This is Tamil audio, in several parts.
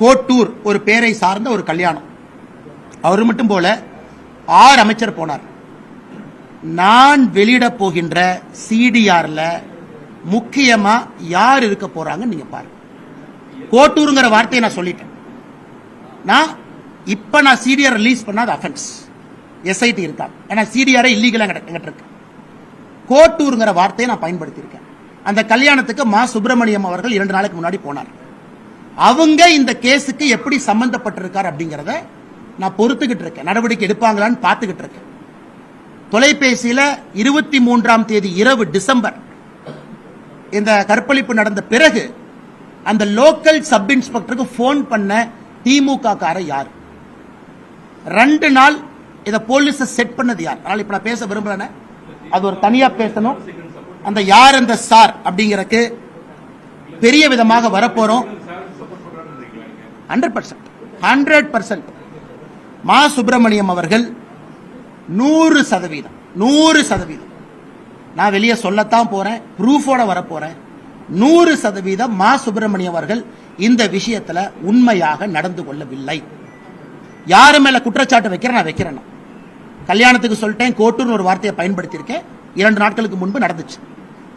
கோட்டூர் ஒரு பேரை சார்ந்த ஒரு கல்யாணம். அவர் மட்டும் போல ஆறு அமைச்சர் போனார். நான் வெளியிட போகின்ற சிடிஆர்ல முக்கியமா யார் இருக்க போறாங்கன்னு நீங்க பாருங்க. கோட்டூருங்கிற வார்த்தையை நான் சொல்லிட்டேன். நான் இப்ப நான் சிடிஆர் ரிலீஸ் பண்ணாத அஃபென்ஸ் எஸ்ஐடி இருக்கா ஏன்னா சிடிஆர் இல்லீகலா எங்கிட்ட இருக்கு கோட்டூருங்கிற வார்த்தையை நான் பயன்படுத்தியிருக்கேன். அந்த கல்யாணத்துக்கு மா சுப்பிரமணியம் அவர்கள் இரண்டு நாளைக்கு முன்னாடி போனார். அவங்க இந்த கேஸுக்கு எப்படி சம்பந்தப்பட்டிருக்கார் அப்படிங்கிறத நான் பொறுத்துக்கிட்டு இருக்கேன். நடவடிக்கை எடுப்பாங்களான்னு பார்த்துக்கிட்டு இருக்கேன். தொலைபேசியில் இருபத்தி மூன்றாம் தேதி இரவு டிசம்பர் இந்த கற்பழிப்பு நடந்த பிறகு அந்த லோக்கல் சப் இன்ஸ்பெக்டருக்கு போன் பண்ண திமுக கார யார்? ரெண்டு நாள் இதை போலீஸ் செட் பண்ணது யார்? அதனால் இப்ப நான் பேச விரும்புகிறேன் அது ஒரு தனியா பேசணும். அந்த யார் அந்த சார் அப்படிங்கறக்கு பெரிய விதமாக வரப்போறோம். Hundred percent. Hundred percent. Ma Subramanian அவர்கள் நூறு சதவீதம். நூறு சதவீதம். நான் வெளியே சொல்லத்தான் போறேன் ப்ரூஃபோட வரப்போறேன். நூறு சதவீதம் மா சுப்பிரமணியம் அவர்கள் இந்த விஷயத்துல உண்மையாக நடந்து கொள்ளவில்லை. யாரு மேல குற்றச்சாட்டு வைக்கிறேன் நான் வைக்கிறேன். கல்யாணத்துக்கு சொல்லிட்டேன் கோட்டுன்னு ஒரு வார்த்தையை பயன்படுத்தியிருக்கேன். இரண்டு நாட்களுக்கு முன்பு நடந்துச்சு.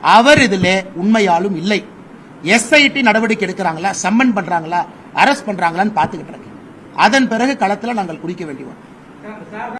அவர் இதுல உண்மையாலும் இல்லை. எஸ்ஐடி நடவடிக்கை எடுக்கிறாங்களா? சம்மன் பண்றாங்களா? அரெஸ்ட் பண்றாங்களான்னு பார்த்துக்கிட்டு இருக்கேன். அதன் பிறகு களத்துல நாங்கள் குடிக்க வேண்டி வரும்